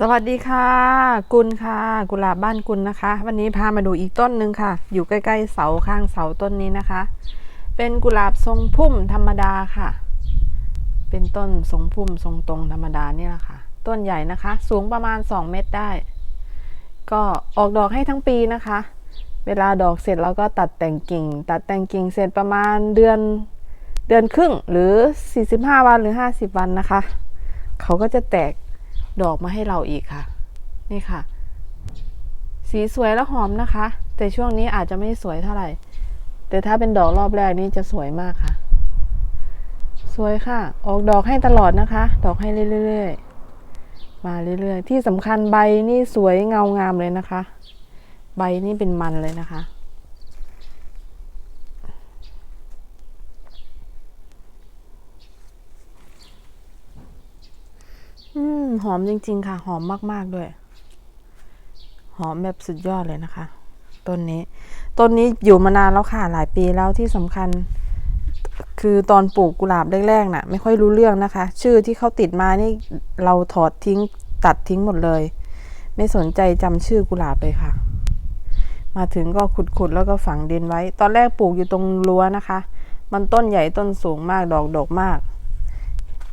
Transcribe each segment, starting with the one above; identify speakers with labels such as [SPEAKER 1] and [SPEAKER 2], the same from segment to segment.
[SPEAKER 1] สวัสดีค่ะ กุลค่ะ กุหลาบบ้านกุลนะคะ วันนี้พามาดูอีกต้นหนึ่งค่ะ อยู่ใกล้ๆเสาข้างเสาต้นนี้นะคะ เป็นกุหลาบทรงพุ่มธรรมดาค่ะ เป็นต้นทรงพุ่มทรงตรงธรรมดานี่แหละค่ะ ต้นใหญ่นะคะ สูงประมาณ 2 เมตรได้ ก็ออกดอกให้ทั้งปีนะคะ เวลาดอกเสร็จเราก็ตัดแต่งกิ่ง ตัดแต่งกิ่งเสร็จประมาณเดือนเดือนครึ่งหรือ 45 วันหรือ 50 วันนะคะ เขาก็จะแตก ดอกมาให้เราอีกค่ะ นี่ค่ะ สีสวยและหอมนะคะ แต่ช่วงนี้อาจจะไม่สวยเท่าไหร่ แต่ถ้าเป็นดอกรอบแรกนี่จะสวยมากค่ะ สวยค่ะ ออกดอกให้ตลอดนะคะ ดอกให้เรื่อยๆ มาเรื่อยๆ ที่สำคัญใบนี่สวยเงางามเลยนะคะ ใบนี่เป็นมันเลยนะคะ อืมหอมจริง ๆ ค่ะ หอมมากๆด้วย หอมแบบสุดยอดเลยนะคะต้นนี้ต้นนี้อยู่มานานแล้วค่ะหลายปีแล้วที่สำคัญ คือตอนปลูกกุหลาบแรกๆน่ะ ไม่ค่อยรู้เรื่องนะคะ ชื่อที่เขาติดมานี่เราถอดทิ้งตัดทิ้งหมดเลย ไม่สนใจจำชื่อกุหลาบเลยค่ะ มาถึงก็ขุดๆแล้วก็ฝังดินไว้ ตอนแรกปลูกอยู่ตรงรั้วนะคะ มันต้นใหญ่ต้นสูงมากดอกดกมาก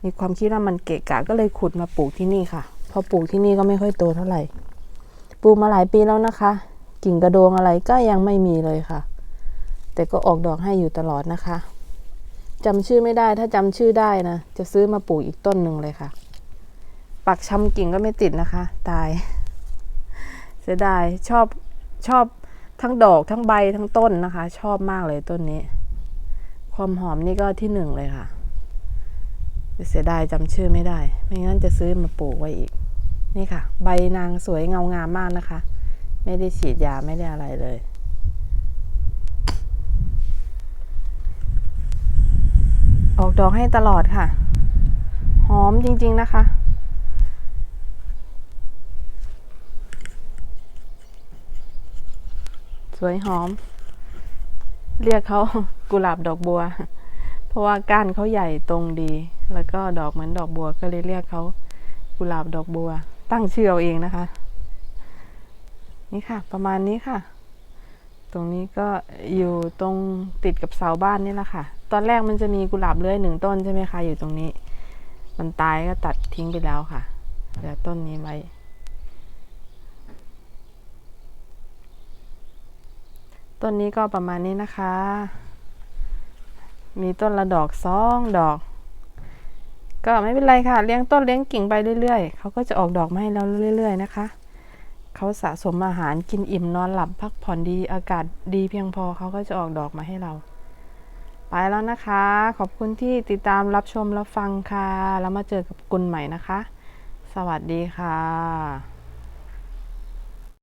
[SPEAKER 1] มีความคิดว่ามันเกะกะก็เลยขุดมาปลูกที่นี่ค่ะ พอปลูกที่นี่ก็ไม่ค่อยโตเท่าไหร่ ปลูกมาหลายปีแล้วนะคะ กิ่งกระโดงอะไรก็ยังไม่มีเลยค่ะ แต่ก็ออกดอกให้อยู่ตลอดนะคะจำชื่อไม่ได้ถ้าจำชื่อได้นะ จะซื้อมาปลูกอีกต้นหนึ่งเลยค่ะ ปักชำกิ่งก็ไม่ติดนะคะ ตาย เสียดายชอบชอบทั้งดอกทั้งใบทั้งต้นนะคะ ชอบมากเลยต้นนี้ ความหอมนี่ก็ที่หนึ่งเลยค่ะ แต่เสียดายจำชื่อไม่ได้ ไม่งั้นจะซื้อมาปลูกไว้อีก นี่ค่ะ ใบนางสวยเงางามมากนะคะ ไม่ได้ฉีดยาไม่ได้อะไรเลยออกดอกให้ตลอดค่ะ หอมจริง ๆ นะคะ สวยหอม เรียกเขากุหลาบดอกบัว เพราะว่าก้านเขาใหญ่ตรงดี แล้วก็ดอกเหมือนดอกบัวก็เลยเรียกเขากุหลาบดอกบัว ตั้งชื่อเอาเองนะคะ นี่ค่ะ ประมาณนี้ค่ะ ตรงนี้ก็อยู่ตรงติดกับเสาบ้านนี่แหละค่ะ ตอนแรกมันจะมีกุหลาบเลื้อยหนึ่งต้นใช่ไหมคะอยู่ตรงนี้ มันตายก็ตัดทิ้งไปแล้วค่ะเหลือต้นนี้ไว้ต้นนี้ก็ประมาณนี้นะคะ มีต้นละดอกสองดอก ก็ไม่เป็นไรค่ะ เลี้ยงต้นเลี้ยงกิ่งไปเรื่อยๆ เขาก็จะออกดอกมาให้เราเรื่อย ๆ นะคะ เขาสะสมอาหารกินอิ่มนอนหลับพักผ่อนดีอากาศดีเพียงพอเขาก็จะออกดอกมาให้เรา ไปแล้วนะคะ ขอบคุณที่ติดตามรับชมรับฟังค่ะ แล้วมาเจอกับกุลใหม่นะคะ สวัสดีค่ะ